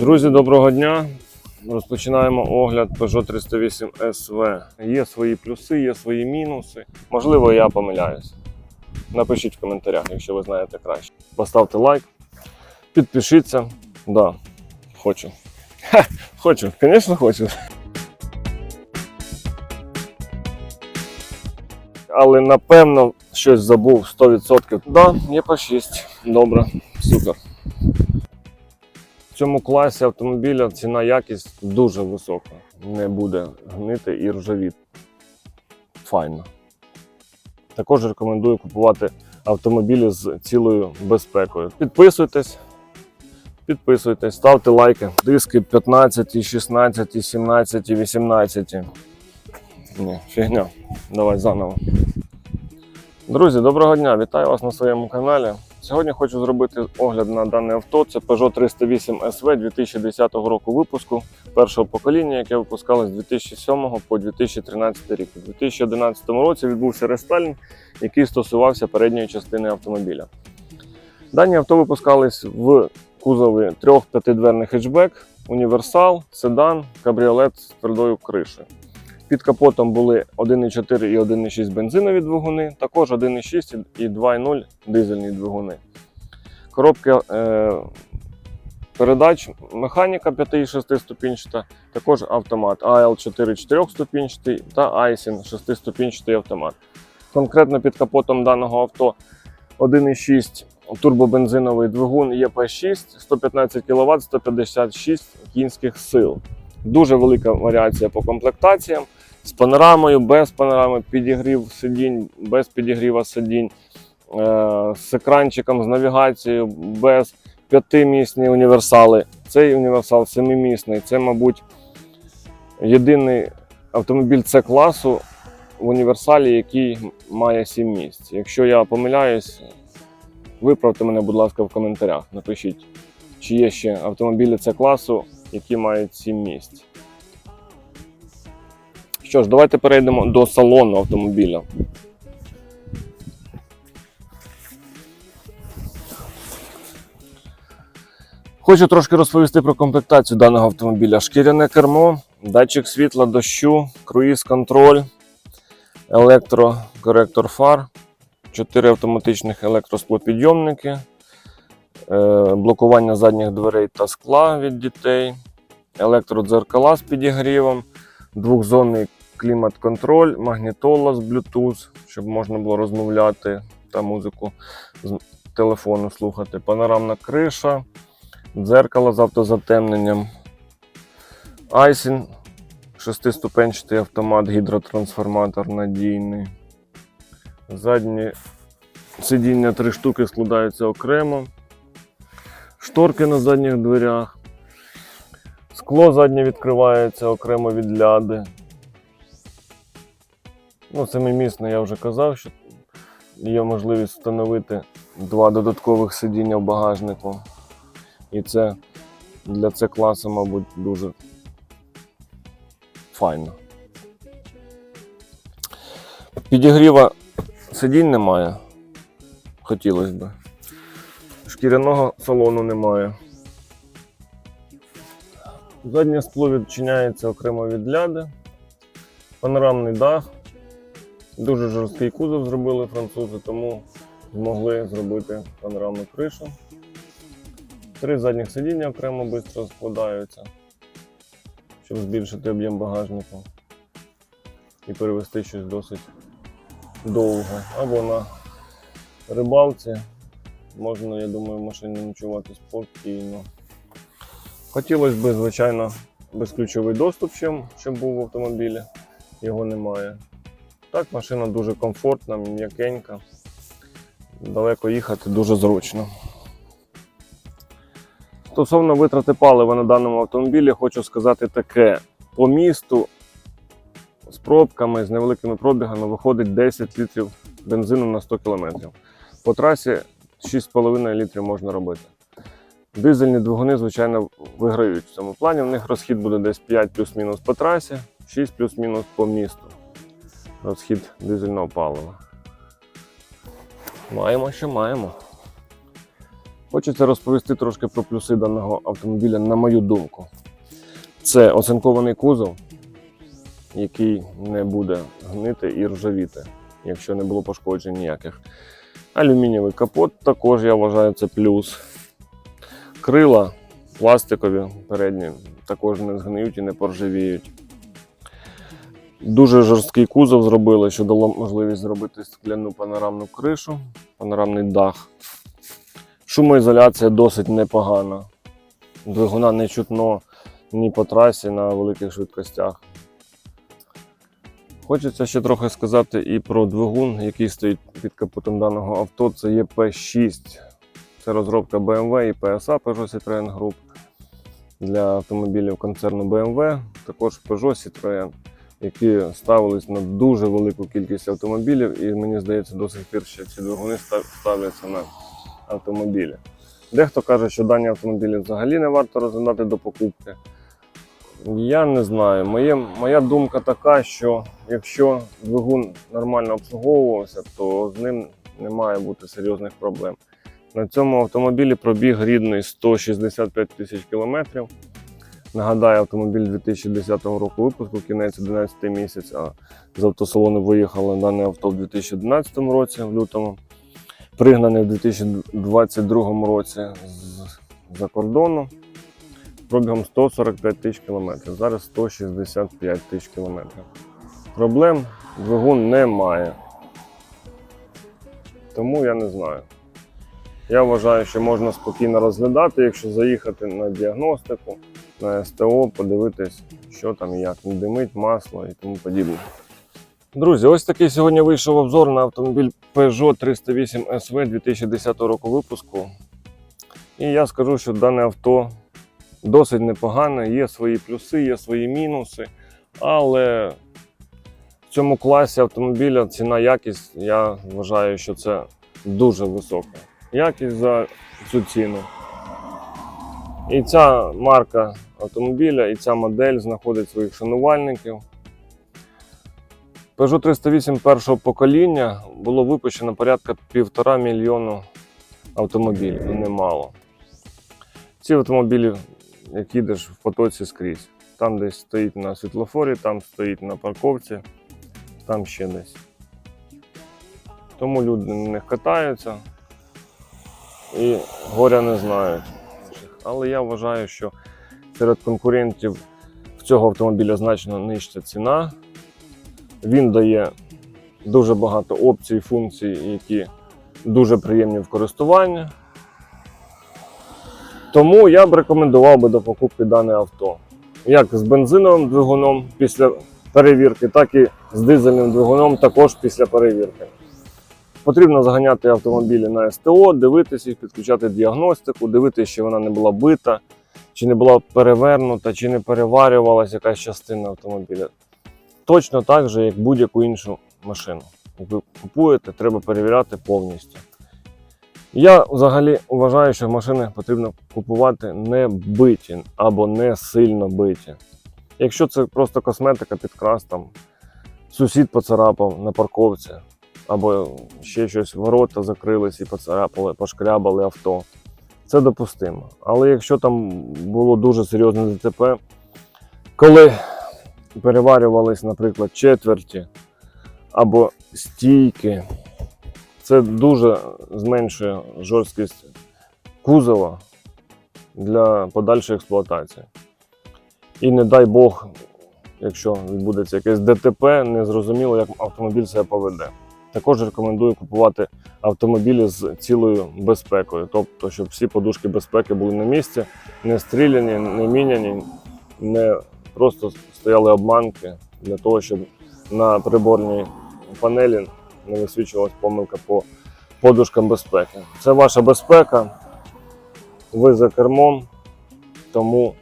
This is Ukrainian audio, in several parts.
Друзі, доброго дня. Розпочинаємо огляд Peugeot 308 SV. Є свої плюси, є свої мінуси. Можливо, я помиляюсь. Напишіть в коментарях, якщо ви знаєте краще. Поставте лайк, підпишіться. Да, хочу. Ха, хочу, звісно, хочу. Але напевно щось забув 100%. Да, є по 6. Добре, супер. В цьому класі автомобіля ціна якість дуже висока. Не буде гнити і ржавіти. Файно. Також рекомендую купувати автомобілі з цілою безпекою. Підписуйтесь, підписуйтесь, ставте лайки. Диски 15, 16, 17, 18. Ні, фігня. Давай заново. Друзі, доброго дня! Вітаю вас на своєму каналі. Сьогодні хочу зробити огляд на дане авто. Це Peugeot 308 SV 2010 року випуску першого покоління, яке випускалось з 2007 по 2013 рік. У 2011 році відбувся рестайлінг, який стосувався передньої частини автомобіля. Дані авто випускались в кузові трьох п'ятидверних хетчбек, універсал, седан, кабріолет з твердою кришею. Під капотом були 1,4 і 1,6 бензинові двигуни, також 1,6 і 2,0 дизельні двигуни. Коробки е, передач механіка 5 і 6 ступінчата, також автомат AL4 4 ступінчатий та Aisin 6 ступінчатий автомат. Конкретно під капотом даного авто 1,6 турбобензиновий двигун ЄП6 115 кВт 156 кінських сил. Дуже велика варіація по комплектаціям з панорамою, без панорами, підігрів сидінь, без підігріва сидінь, е, з екранчиком, з навігацією, без п'ятимісні універсали. Цей універсал семимісний. Це, мабуть, єдиний автомобіль С класу в універсалі, який має 7 місць. Якщо я помиляюсь, виправте мене, будь ласка, в коментарях. Напишіть, чи є ще автомобілі С класу, які мають 7 місць. Що ж, давайте перейдемо до салону автомобіля. Хочу трошки розповісти про комплектацію даного автомобіля. Шкіряне кермо, датчик світла, дощу, круїз-контроль, електрокоректор фар, 4 автоматичних електросклопідйомники, е, блокування задніх дверей та скла від дітей, електродзеркала з підігрівом, двохзонний клімат-контроль, магнітола з Bluetooth, щоб можна було розмовляти та музику з телефону слухати, панорамна криша, дзеркало з автозатемненням, Айсін, шестиступенчатий автомат, гідротрансформатор надійний. Задні сидіння три штуки складаються окремо. Шторки на задніх дверях. Скло заднє відкривається окремо від ляди. Ну, семимісне я вже казав, що є можливість встановити два додаткових сидіння в багажнику. І це для це класу, мабуть, дуже файно. Підігріва сидінь немає. Хотілося б. Шкіряного салону немає. Заднє скло відчиняється окремо від ляди. Панорамний дах. Дуже жорсткий кузов зробили французи, тому змогли зробити панорамну кришу. Три задніх сидіння окремо швидко складаються, щоб збільшити об'єм багажника і перевести щось досить довго. Або на рибалці. Можна, я думаю, в машині ночувати спокійно. Хотілося б, звичайно, безключовий доступ, чим був в автомобілі. Його немає. Так, машина дуже комфортна, м'якенька. Далеко їхати дуже зручно. Стосовно витрати палива на даному автомобілі, хочу сказати таке: по місту з пробками, з невеликими пробігами виходить 10 літрів бензину на 100 км. По трасі 6,5 літрів можна робити. Дизельні двигуни, звичайно, виграють в цьому плані. У них розхід буде десь 5 плюс-мінус по трасі, 6 плюс-мінус по місту. Розхід дизельного палива. Маємо, що маємо. Хочеться розповісти трошки про плюси даного автомобіля, на мою думку. Це оцинкований кузов, який не буде гнити і ржавіти, якщо не було пошкоджень ніяких. Алюмінієвий капот також я вважаю це плюс. Крила пластикові передні також не згниють і не поржавіють. Дуже жорсткий кузов зробили, що дало можливість зробити скляну панорамну кришу, панорамний дах. Шумоізоляція досить непогана. Двигуна не чутно ні по трасі на великих швидкостях. Хочеться ще трохи сказати і про двигун, який стоїть під капотом даного авто. Це є P6. Це розробка BMW і PSA Peugeot Citroën Group для автомобілів концерну BMW, також Peugeot Citroën, які ставились на дуже велику кількість автомобілів, і мені здається, до сих пір ще ці двигуни ставляться на автомобілі. Дехто каже, що дані автомобілі взагалі не варто розглядати до покупки. Я не знаю. Моє, моя думка така, що якщо двигун нормально обслуговувався, то з ним не має бути серйозних проблем. На цьому автомобілі пробіг рідний 165 тисяч кілометрів. Нагадаю, автомобіль 2010 року випуску, кінець 11 місяць, а з автосалону виїхало дане авто в 2011 році, в лютому. Пригнаний в 2022 році з-за кордону пробігом 145 тисяч кілометрів. Зараз 165 тисяч кілометрів. Проблем двигун не має. Тому я не знаю. Я вважаю, що можна спокійно розглядати, якщо заїхати на діагностику, на СТО, подивитись, що там і як, не димить, масло і тому подібне. Друзі, ось такий сьогодні вийшов обзор на автомобіль Peugeot 308 SV 2010 року випуску. І я скажу, що дане авто досить непогане, є свої плюси, є свої мінуси, але в цьому класі автомобіля ціна якість, я вважаю, що це дуже висока. Якість за цю ціну. І ця марка автомобіля, і ця модель знаходить своїх шанувальників. Peugeot 308 першого покоління було випущено порядка півтора мільйону автомобілів, немало. Ці автомобілі, як їдеш в потоці скрізь. Там десь стоїть на світлофорі, там стоїть на парковці, там ще десь. Тому люди на них катаються і горя не знають. Але я вважаю, що серед конкурентів в цього автомобіля значно нижча ціна. Він дає дуже багато опцій, функцій, які дуже приємні в користуванні. Тому я б рекомендував би до покупки дане авто. Як з бензиновим двигуном після перевірки, так і з дизельним двигуном також після перевірки. Потрібно заганяти автомобілі на СТО, дивитися їх, підключати діагностику, дивитися, чи вона не була бита, чи не була перевернута, чи не переварювалася якась частина автомобіля. Точно так же, як будь-яку іншу машину. Як ви купуєте, треба перевіряти повністю. Я взагалі вважаю, що машини потрібно купувати не биті або не сильно биті. Якщо це просто косметика, підкрас, там сусід поцарапав на парковці, або ще щось, ворота закрились і поцарапали, пошкрябали авто. Це допустимо. Але якщо там було дуже серйозне ДТП, коли переварювались, наприклад, четверті або стійки, це дуже зменшує жорсткість кузова для подальшої експлуатації. І не дай Бог, якщо відбудеться якесь ДТП, незрозуміло, як автомобіль себе поведе. Також рекомендую купувати автомобілі з цілою безпекою, тобто, щоб всі подушки безпеки були на місці, не стріляні, не міняні, не просто стояли обманки для того, щоб на приборній панелі не висвічувалась помилка по подушкам безпеки. Це ваша безпека, ви за кермом, тому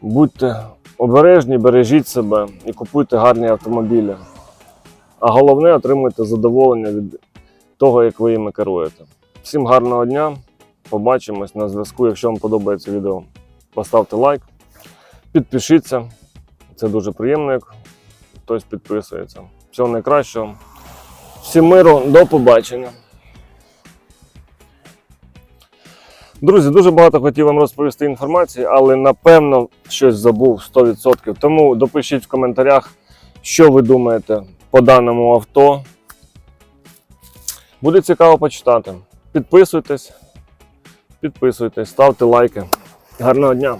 будьте обережні, бережіть себе і купуйте гарні автомобілі. А головне отримуйте задоволення від того, як ви їми керуєте. Всім гарного дня! Побачимось на зв'язку. Якщо вам подобається відео, поставте лайк, підпишіться. Це дуже приємно, як хтось підписується. Всього найкращого. Всім миру, до побачення. Друзі, дуже багато хотів вам розповісти інформації, але напевно щось забув 100%. Тому допишіть в коментарях, що ви думаєте по даному авто. Буде цікаво почитати. Підписуйтесь, підписуйтесь, ставте лайки. Гарного дня!